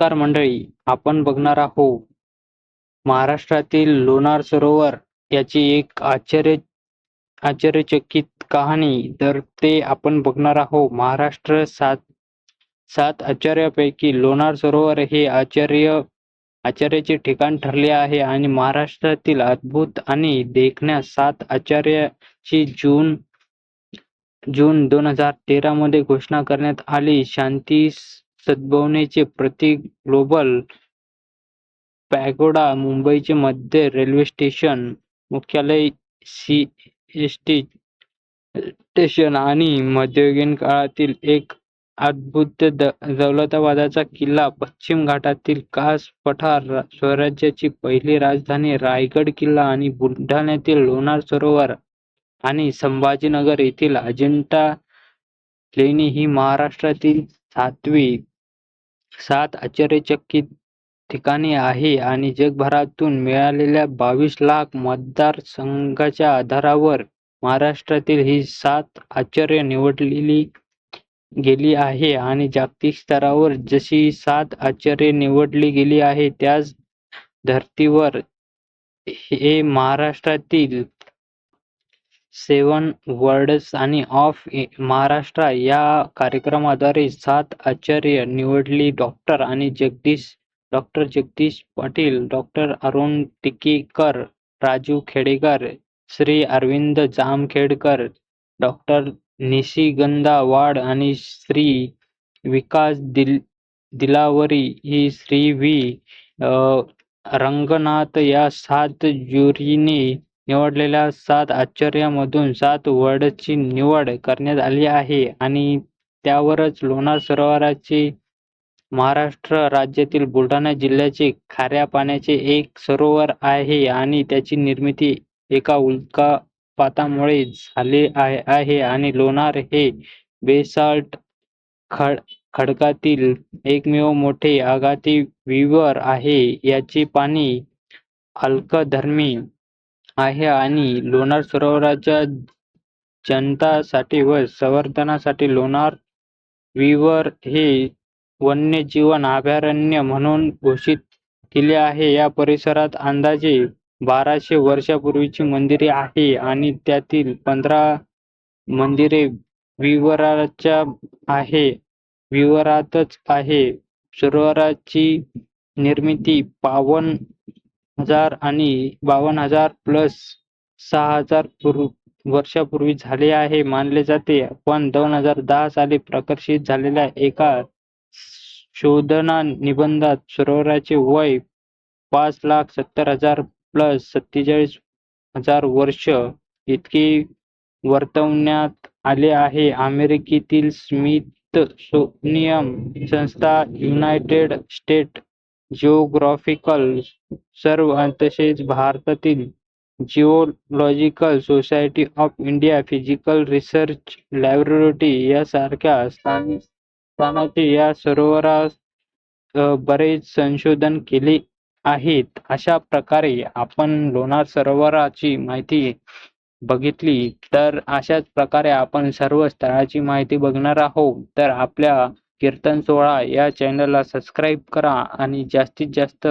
नमस्कार मंडळी आपण बघणार आहोत महाराष्ट्रातील लोणार सरोवर याची एक आश्चर्य आश्चर्यचकित कहाणी. तर ते आपण बघणार आहोत महाराष्ट्र सात सात आचार्यापैकी लोणार सरोवर हे आचार्य आचार्याचे ठिकाण ठरले आहे आणि महाराष्ट्रातील अद्भुत आणि देखण्या सात आचार्याची जून जून दोन हजार तेरा मध्ये घोषणा करण्यात आली. शांती सद्भावनेचे प्रतीक ग्लोबल पॅगोडा मुंबईचे मध्य रेल्वे स्टेशन मुख्यालय सीएसटी स्टेशन आणि मध्ययुगीन काळातील एक अद्भुत दौलताबादचा किल्ला पश्चिम घाटातील कास पठार स्वराज्याची पहिली राजधानी रायगड किल्ला आणि बुलढाण्यातील लोणार सरोवर आणि संभाजीनगर येथील अजिंठा लेणी ही महाराष्ट्रातील सातवी सात आश्चर्यचकित ठिकाणे आहे आणि जगभरातून मिळालेल्या बावीस लाख मतदारसंघाच्या आधारावर महाराष्ट्रातील ही सात आश्चर्य निवडलेली गेली आहे आणि जागतिक स्तरावर जशी सात आश्चर्य निवडली गेली आहे त्याच धर्तीवर हे महाराष्ट्रातील सेवन वर्ड्स आणि ऑफ महाराष्ट्र या कार्यक्रमाद्वारे सात आचार्य निवडली. डॉक्टर आणि Jagdish doctor Jagdish Patil doctor Arun Tikekar Raju Khedekar Shri Arvind Jamkhedkar doctor Nishigandha Wad आणि श्री विकास दिल दिलावरी ही श्री व्ही रंगनाथ या सात ज्युरीने निवडलेल्या सात आश्चर्यामधून सात वर्डची निवड करण्यात आली आहे आणि त्यावरच लोणार सरोवराचे महाराष्ट्र राज्यातील बुलढाणा जिल्ह्याचे खाऱ्या पाण्याचे एक सरोवर आहे आणि त्याची निर्मिती एका उल्कापातामुळे झाली आहे आणि लोणार हे बेसाल्ट खड खडकातील एकमेव मोठे आघाती विवर आहे. याचे पाणी अल्कधर्मी आहे आणि लोणार सरोवराच्या जनतासाठी व संवर्धनासाठी लोणार विवर हे वन्यजीवन अभयारण्य म्हणून घोषित केले आहे. या परिसरात अंदाजे बाराशे वर्षांपूर्वीची मंदिरे आहे आणि त्यातील पंधरा मंदिरे विवराच्या आहे विवरातच आहे. सरोवराची निर्मिती पावन हजार आणि बावन्न हजार प्लस सहा हजार वर्षापूर्वी झाले आहे मानले जाते. पण दोन हजार दहा साली प्रकाशित झालेल्या एका शोधना निबंधात सरोवराचे वय पाच लाख सत्तर हजार प्लस सत्तेचाळीस हजार वर्ष इतके वर्तवण्यात आले आहे. अमेरिकेतील स्मिथसोनियन संस्था, युनायटेड स्टेट जिओग्राफिकल सर्व्हे तसेच भारतातील geological society of India physical research laboratory यासारख्या संस्थांनी या सरोवरावर बरेच संशोधन केले आहेत. अशा प्रकारे आपण लोणार सरोवराची माहिती बघितली तर अशाच प्रकारे आपण सर्व स्थळाची माहिती बघणार आहोत. तर आपल्या कीर्तन सोहळा या चॅनलला सबस्क्राईब करा आणि जास्तीत जास्त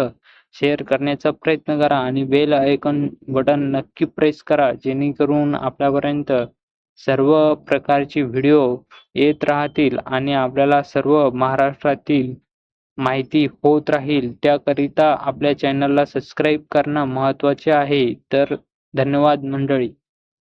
शेअर करण्याचा प्रयत्न करा आणि बेल आयकॉन बटन नक्की प्रेस करा जेणेकरून आपल्यापर्यंत सर्व प्रकारचे व्हिडिओ येत राहतील आणि आपल्याला सर्व महाराष्ट्रातील माहिती होत राहील. त्याकरिता आपल्या चॅनलला सबस्क्राईब करणं महत्त्वाचे आहे. तर धन्यवाद मंडळी.